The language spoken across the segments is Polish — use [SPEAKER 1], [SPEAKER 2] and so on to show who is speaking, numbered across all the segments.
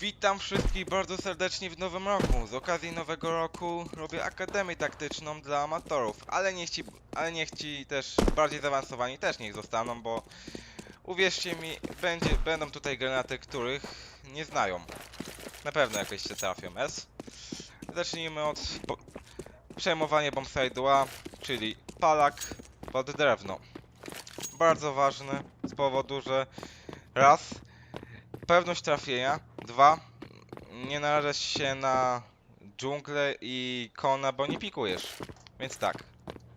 [SPEAKER 1] Witam wszystkich bardzo serdecznie w nowym roku. Z okazji nowego roku robię akademię taktyczną dla amatorów, ale niech ci, ale niech ci też bardziej zaawansowani też niech zostaną, bo uwierzcie mi, będzie, będą tutaj granaty, których nie znają. Na pewno jakieś się trafią, S. Zacznijmy od przejmowania bombside'u A, czyli palak pod drewno. Bardzo ważne z powodu, że raz pewność trafienia, dwa nie narażasz się na dżunglę i kona, bo nie pikujesz. Więc tak,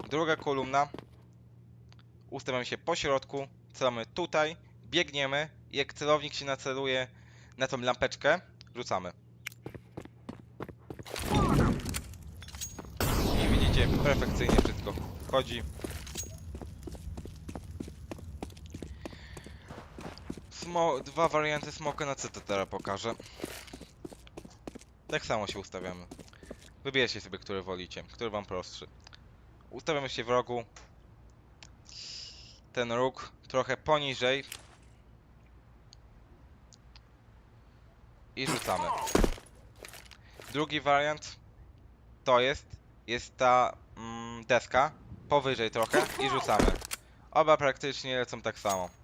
[SPEAKER 1] druga kolumna, ustawiamy się po środku, celamy tutaj, biegniemy jak celownik się naceluje na tą lampeczkę, rzucamy. I widzicie, perfekcyjnie wszystko wchodzi. Smo dwa warianty smoka na CT teraz pokażę. Tak samo się ustawiamy. Wybierzcie sobie, który wolicie, który wam prostszy. Ustawiamy się w rogu. Ten róg trochę poniżej. I rzucamy. Drugi wariant to jest, jest ta mm, deska powyżej trochę i rzucamy. Oba praktycznie lecą tak samo.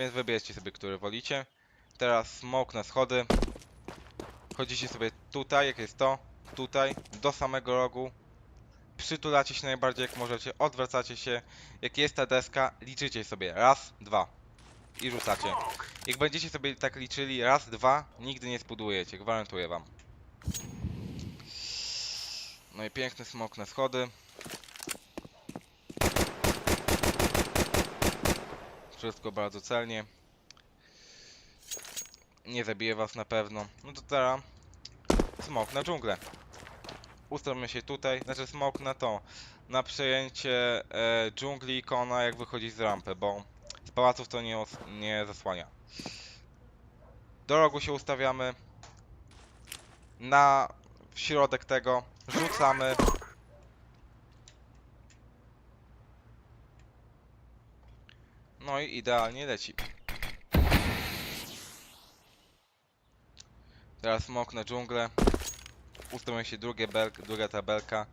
[SPEAKER 1] Więc wybierzcie sobie, który wolicie. Teraz smoke na schody. Chodzicie sobie tutaj, jak jest to, tutaj, do samego rogu. Przytulacie się najbardziej jak możecie, odwracacie się. Jak jest ta deska, liczycie sobie. Raz, dwa. I rzucacie. Jak będziecie sobie tak liczyli raz, dwa, nigdy nie spudujecie, gwarantuję wam. No i piękny smok na schody. Wszystko bardzo celnie. Nie zabije was na pewno. No to teraz smok na dżunglę. Ustawmy się tutaj, znaczy smok na to. Na przejęcie e, dżungli i kona jak wychodzi z rampy, bo z pałaców to nie, nie zasłania. Do rogu się ustawiamy. Na środek tego rzucamy. No i idealnie leci. Teraz smok na dżunglę. Ustawiamy się drugie belk, druga tabelka.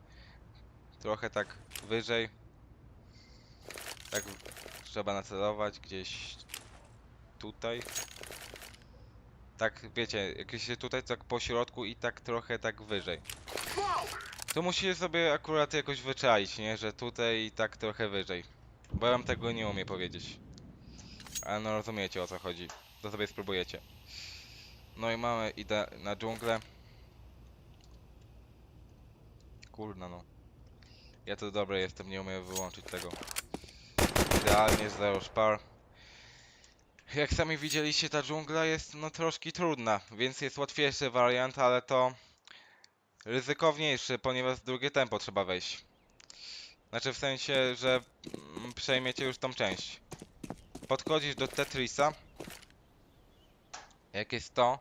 [SPEAKER 1] Trochę tak wyżej. Tak trzeba nacelować gdzieś tutaj. Tak, wiecie, jak się tutaj tak po środku i tak trochę tak wyżej. To musicie sobie akurat jakoś wyczaić, nie? Że tutaj i tak trochę wyżej. Bo ja wam tego nie umiem powiedzieć. Ale no rozumiecie o co chodzi. To sobie spróbujecie. No i mamy idę na dżunglę. Kurna no. Ja to dobry jestem, nie umiem wyłączyć tego. Idealnie, zero szpar. Jak sami widzieliście, ta dżungla jest no troszkę trudna, więc jest łatwiejszy wariant, ale to ryzykowniejszy, ponieważ drugie tempo trzeba wejść. Znaczy w sensie, że mm, przejmiecie już tą część. Podchodzisz do Tetrisa. Jak jest to,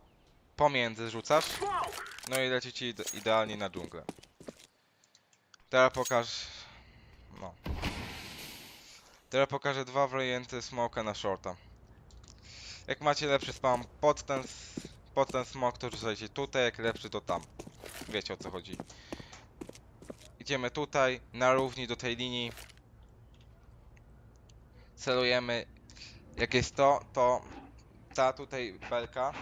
[SPEAKER 1] pomiędzy rzucasz. No i leci ci ide- idealnie na dżunglę. Teraz pokaż... No. Teraz pokażę dwa warianty smoka na shorta. Jak macie lepszy spam pod ten, pod ten smok, to rzucajcie tutaj, jak lepszy to tam. Wiecie o co chodzi. Idziemy tutaj, na równi do tej linii. Celujemy. Jak jest to, to ta tutaj belka,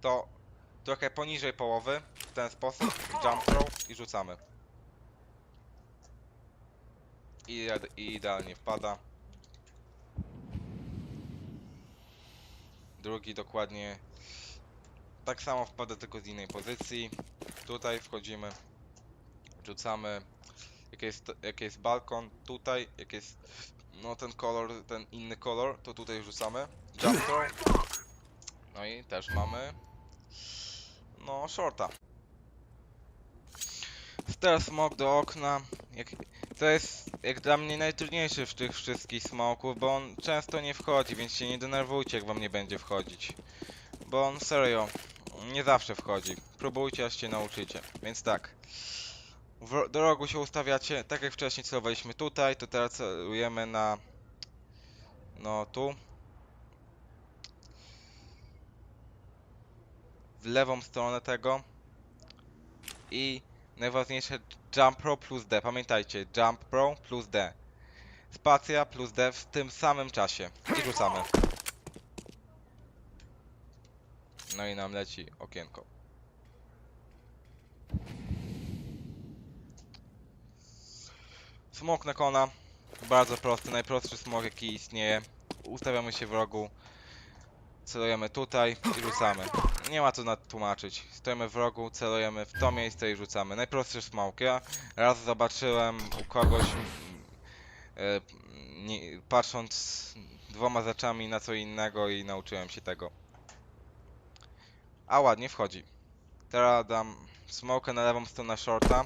[SPEAKER 1] to trochę poniżej połowy, w ten sposób, jump throw i rzucamy. I, i idealnie wpada. Drugi dokładnie tak samo wpada, tylko z innej pozycji. Tutaj wchodzimy, rzucamy. Jak jest, jak jest balkon, tutaj, jak jest no ten kolor, ten inny kolor, to tutaj rzucamy. Jump throw. No i też mamy no shorta. Teraz smok do okna. Jak, to jest jak dla mnie najtrudniejszy w tych wszystkich smoków, bo on często nie wchodzi, więc się nie denerwujcie jak wam nie będzie wchodzić. Bo on serio nie zawsze wchodzi. Próbujcie aż się nauczycie. Więc tak w rogu się ustawiacie, tak jak wcześniej celowaliśmy tutaj, to teraz celujemy na... No, tu. W lewą stronę tego. I najważniejsze jump pro plus D. Pamiętajcie, jump pro plus D. Spacja plus D w tym samym czasie. I rzucamy. No i nam leci okienko. Smok na kona. Bardzo prosty, najprostszy smok jaki istnieje. Ustawiamy się w rogu. Celujemy tutaj i rzucamy. Nie ma co tłumaczyć. Stoimy w rogu, celujemy w to miejsce i rzucamy. Najprostszy smok. Ja raz zobaczyłem u kogoś, mm, e, nie, patrząc dwoma zaczami na co innego i nauczyłem się tego. A ładnie wchodzi. Teraz dam smokę na lewą stronę shorta.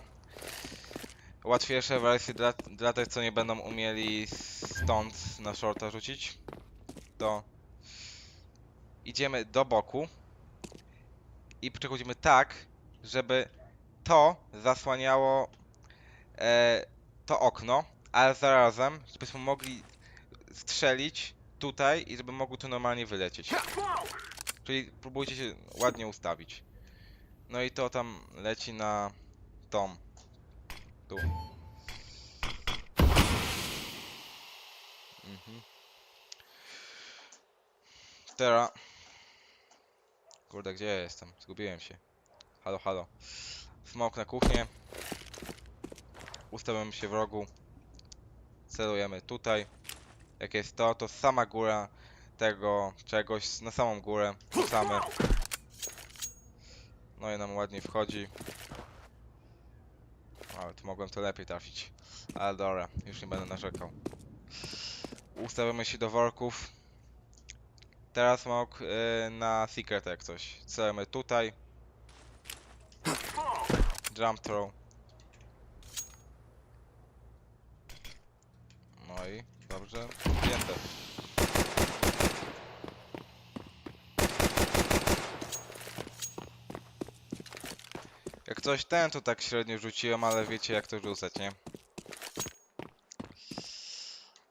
[SPEAKER 1] Łatwiejsze wersje dla, dla tych, co nie będą umieli stąd na shorta rzucić. To idziemy do boku i przechodzimy tak, żeby to zasłaniało e, to okno, ale zarazem, żebyśmy mogli strzelić tutaj i żeby mogło tu normalnie wylecieć. Czyli próbujcie się ładnie ustawić. No i to tam leci na tą. Tu. Mhm. Teraz. Kurde, gdzie ja jestem? Zgubiłem się. Halo, halo. Smok na kuchnię. Ustawiamy się w rogu. Celujemy tutaj. Jak jest to, to sama góra tego czegoś na samą górę. Rzucamy. No i nam ładnie wchodzi. Ale tu mogłem to lepiej trafić. Ale dobra, już nie będę narzekał. Ustawiamy się do worków. Teraz mógł y, na secret jak coś. Celujemy tutaj. Jump throw. No i dobrze. Zdjęte. Jak coś ten, to tak średnio rzuciłem, ale wiecie jak to rzucać, nie?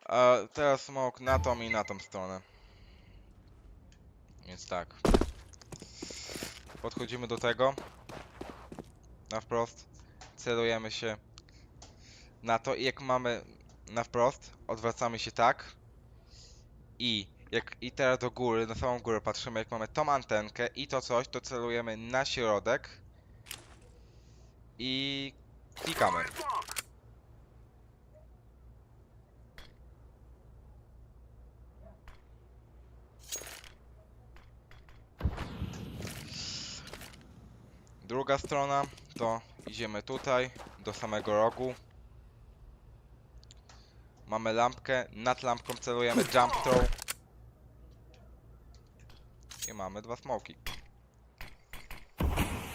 [SPEAKER 1] A teraz smok na tą i na tą stronę. Więc tak. Podchodzimy do tego. Na wprost. Celujemy się na to i jak mamy na wprost, odwracamy się tak. I jak i teraz do góry, na samą górę patrzymy, jak mamy tą antenkę i to coś, to celujemy na środek. I klikamy. Druga strona to idziemy tutaj do samego rogu. Mamy lampkę, nad lampką celujemy jump throw. I mamy dwa smoki.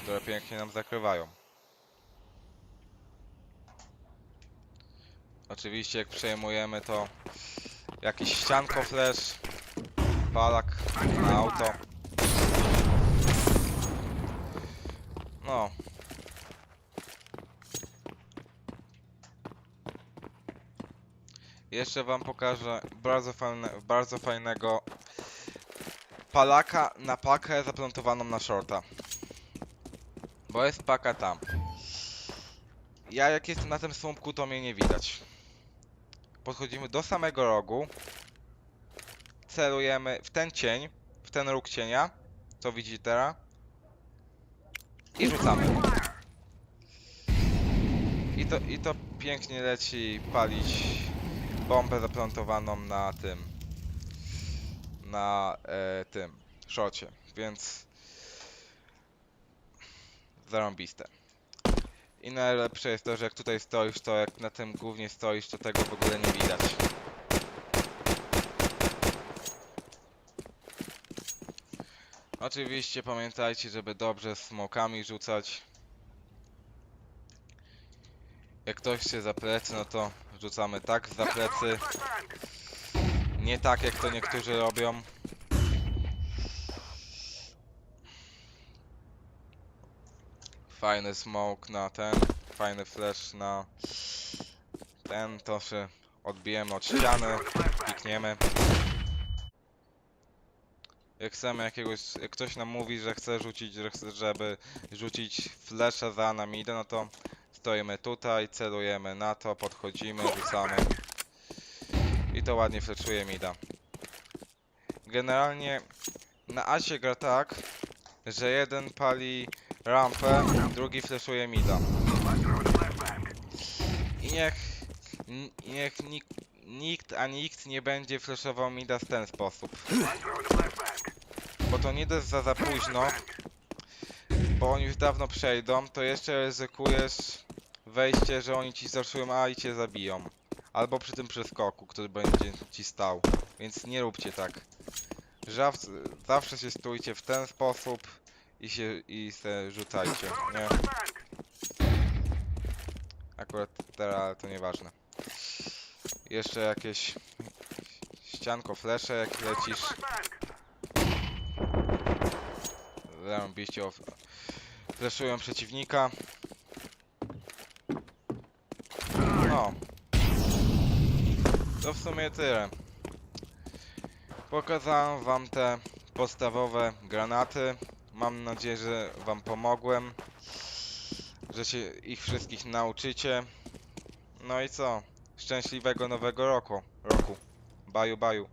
[SPEAKER 1] Które pięknie nam zakrywają. Oczywiście jak przejmujemy to jakiś ścianko flash, palak na auto. No. Jeszcze wam pokażę bardzo, fajne, bardzo fajnego palaka na pakę zaplantowaną na shorta. Bo jest paka tam. Ja jak jestem na tym słupku to mnie nie widać. Podchodzimy do samego rogu. Celujemy w ten cień, w ten róg cienia. Co widzicie teraz? I rzucamy. I to, I to pięknie leci palić bombę zaplantowaną na tym. Na e, tym szocie. Więc zarąbiste. I najlepsze jest to, że jak tutaj stoisz, to jak na tym głównie stoisz, to tego w ogóle nie widać. Oczywiście pamiętajcie, żeby dobrze smokami rzucać. Jak ktoś się za plecy, no to rzucamy tak za plecy. Nie tak jak to niektórzy robią. Fajny smoke na ten, fajny flash na ten, to się odbijemy od ściany, pikniemy. Jak chcemy jakiegoś, jak ktoś nam mówi, że chce rzucić, że chce, żeby rzucić flesze za nami idę, no to stoimy tutaj, celujemy na to, podchodzimy, rzucamy. I to ładnie fleszuje mida. Generalnie na Asie gra tak, że jeden pali rampę, drugi fleszuje mida. I niech, i niech nikt, nikt a nikt nie będzie fleszował mida w ten sposób. Bo to nie jest za za późno, bo oni już dawno przejdą, to jeszcze ryzykujesz wejście, że oni ci zaszują A i cię zabiją. Albo przy tym przeskoku, który będzie ci stał. Więc nie róbcie tak. Zawsze się stójcie w ten sposób i się i se rzucajcie, nie? Akurat teraz to nieważne. Jeszcze jakieś ścianko, flesze jak lecisz. Zarąbiście of- fleszują przeciwnika. No. To w sumie tyle. Pokazałem wam te podstawowe granaty. Mam nadzieję, że wam pomogłem. Że się ich wszystkich nauczycie. No i co? Szczęśliwego nowego roku. roku. Baju, baju.